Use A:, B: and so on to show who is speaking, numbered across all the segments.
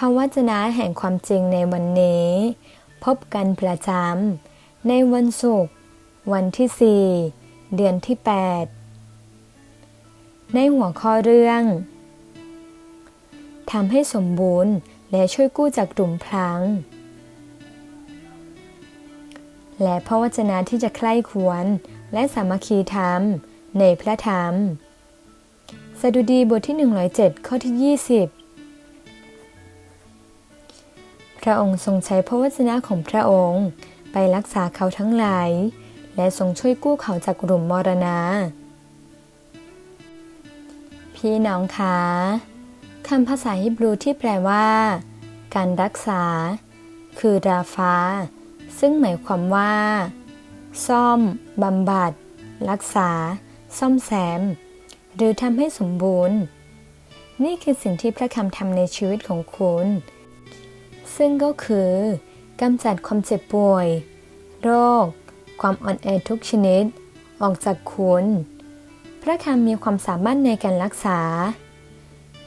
A: พระวจนะแห่งความจริงในวันนี้ พบกันประจำในวันศุกร์วันที่ 4 เดือนที่ 8 ในหัวข้อเรื่องทำให้สมบูรณ์และช่วยกู้จากกลุ่มพลัง และพระวจนะที่จะใคร่ควรและสามัคคีธรรมในพระธรรม สดุดีบทที่ 107 ข้อที่ 20 พระองค์ทรงใช้พระวจนะของพระองค์ ไปรักษาเขาทั้งหลาย และทรงช่วยกู้เขาจากกลุ่มมรณะพี่น้องคะคำภาษาฮิบรูที่แปลว่า การรักษา คือราฟาซึ่งหมายความว่า ซ่อมบำบัด รักษา ซ่อมแซม หรือทำให้สมบูรณ์ นี่คือสิ่งที่พระคำทำในชีวิตของคุณ ซึ่งก็คือกำจัดความเจ็บป่วย โรค ความอ่อนแอทุกชนิด ออกจากคุณ พระคำมีความสามารถในการรักษา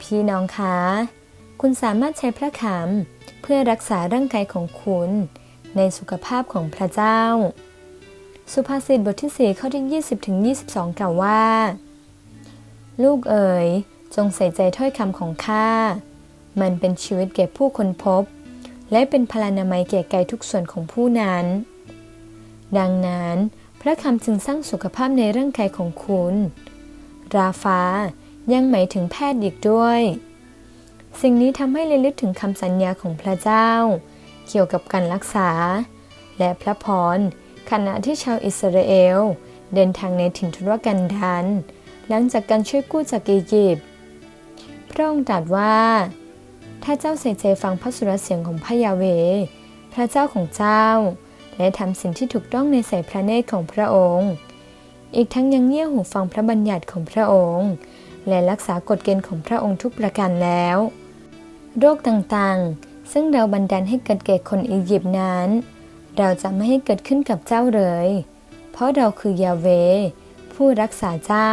A: พี่น้องคะ คุณสามารถใช้พระคำเพื่อรักษาร่างกายของคุณ ในสุขภาพของพระเจ้า สุภาษิตบทที่ 4 ข้อที่ 20 ถึง 22 กล่าวว่า ลูกเอ๋ยจงใส่ใจถ้อยคำของข้า มันเป็นชีวิตแก่ผู้คนพบ และเป็นพลานามัยแก่กายทุกส่วนของผู้นั้น ดังนั้น พระคำจึงสร้างสุขภาพในร่างกายของคุณ ราฟ้ายังหมายถึงแพทย์อีกด้วย สิ่งนี้ทำให้ระลึกถึงคำสัญญาของพระเจ้า เกี่ยวกับการรักษา และพระพรขณะที่ชาวอิสราเอล เดินทางในถิ่นทุรกันดารหลังจากการช่วยกู้จากอียิปต์พระองค์ตรัสว่า ถ้าเจ้าใส่ใจฟังพระสุรเสียงของพระยาเว พระเจ้าของเจ้า และทำสิ่งที่ถูกต้องในสายพระเนตรของพระองค์ อีกทั้งยังเงี่ยหูฟังพระบัญญัติของพระองค์ และรักษากฎเกณฑ์ของพระองค์ทุกประการแล้ว โรคต่างๆ ซึ่งเราบันดาลให้เกิดแก่คนอียิปต์นั้น เราจะไม่ให้เกิดขึ้นกับเจ้าเลย เพราะเราคือยาเว ผู้รักษาเจ้า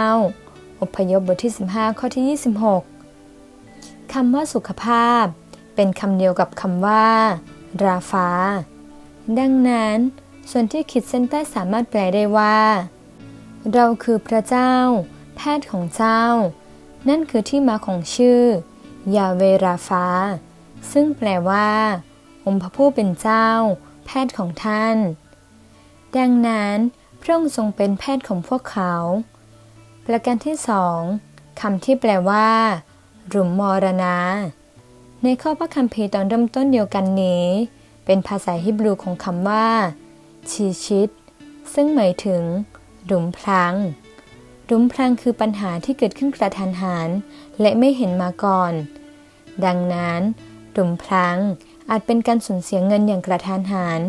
A: อพยพบทที่ 15 ข้อที่ 26 คำว่าสุขภาพ เป็นคำเดียวกับคำว่า ราฟาดังนั้น ส่วนที่ขีดเส้นใต้สามารถแปลได้ว่า เราคือพระเจ้า แพทย์ของเจ้า นั่นคือที่มาของชื่อ ยาเวราฟาซึ่งแปลว่า องค์พระผู้เป็นเจ้า แพทย์ของท่าน ดังนั้น พระองค์ทรงเป็นแพทย์ของพวกเขา ประการที่สองคำที่แปลว่า หลุมมรณะในข้อพระคัมภีร์ตอนเริ่มต้นเดียวกันนี้ เป็นภาษาฮิบรูของคำว่า ชีชิต ซึ่งหมายถึง หลุมพรางหลุมพรางคือปัญหาที่เกิดขึ้นกระทันหันและไม่เห็นมาก่อน ดังนั้นหลุมพรางอาจเป็นการสูญเสียเงินอย่างกระทันหัน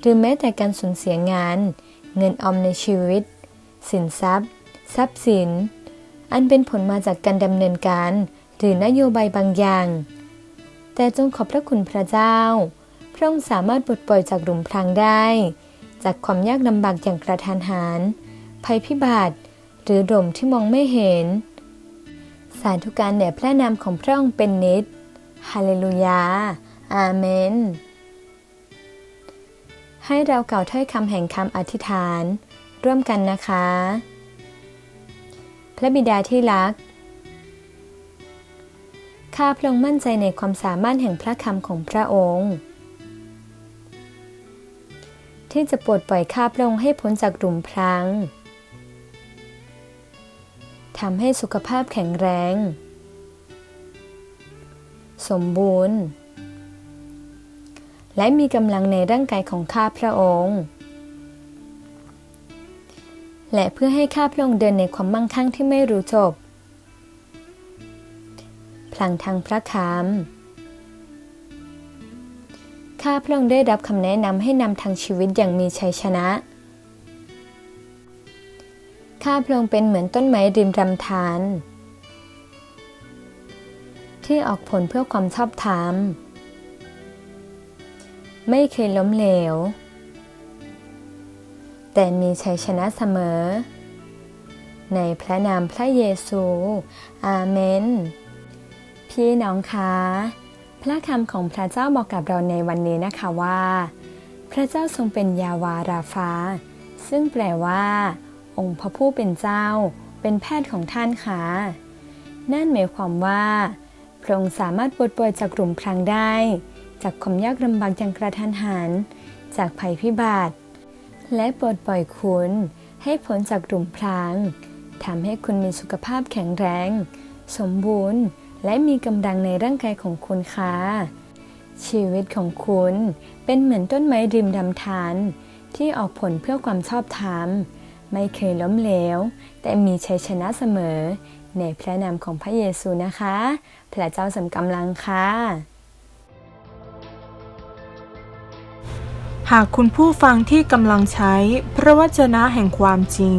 A: หรือแม้แต่การสูญเสียงาน เงินออมในชีวิต สินทรัพย์ ทรัพย์สิน อันเป็นผลมาจากการดำเนินการ หรือนโยบายบางอย่าง แต่จงขอบพระคุณพระเจ้า พระองค์สามารถปลดปล่อยจากหลุมพรางได้ จากความยากลำบากอย่างกระทันหันภัยพิบัติ หรือหล่มที่มองไม่เห็น สาธุการแด่พระนามของพระองค์เป็นนิดฮาเลลูยา อาเมน ให้เราเก่าถ้อยคำแห่งคำอธิษฐาน ร่วมกันนะคะ พระบิดาที่รัก ข้าพระองค์มั่นใจในความสามารถแห่งพระคำของพระองค์ ที่จะปลดปล่อยข้าพระองค์ให้พ้นจากหลุมพรางทำให้สุขภาพแข็งแรง สมบูรณ์ และมีกำลังในร่างกายของข้าพระองค์ และเพื่อให้ข้าพระองค์เดินในความมั่งคั่งที่ไม่รู้จบ ลังทางพระคำข้าข้าพระองค์ได้รับคำแนะนำให้นำทางชีวิตอย่างมีชัยชนะ ข้าพระองค์เป็นเหมือนต้นไม้ริมรำธารที่ออกผลเพื่อความชอบธรรม ไม่เคยล้มเหลว แต่มีชัยชนะเสมอ ในพระนามพระเยซู อาเมน พี่น้องคะ พระคำของพระเจ้าบอกกับเราในวันนี้นะคะว่า พระเจ้าทรงเป็นยาวาราฟาซึ่งแปลว่า องค์พระผู้เป็นเจ้า เป็นแพทย์ของท่านค่ะ นั่นหมายความว่า พระองค์สามารถปลดปล่อยจากกลุ่มพรางได้ จากความยากลำบากอย่างกระทันหัน จากภัยพิบัติ และปลดปล่อยคุณให้พ้นจากกลุ่มพรางทำให้คุณมีสุขภาพแข็งแรง สมบูรณ์ และมีกำลังในร่างกายของคุณค่ะ ชีวิตของคุณเป็นเหมือนต้นไม้ริมดำธารที่ออกผลเพื่อความชอบธรรม ไม่เคยล้มเหลว แต่มีชัยชนะเสมอ ในพระนามของพระเยซูนะคะ พระเจ้าสำกำลังค่ะ
B: หากคุณผู้ฟังที่กำลังใช้พระวจนะแห่งความจริง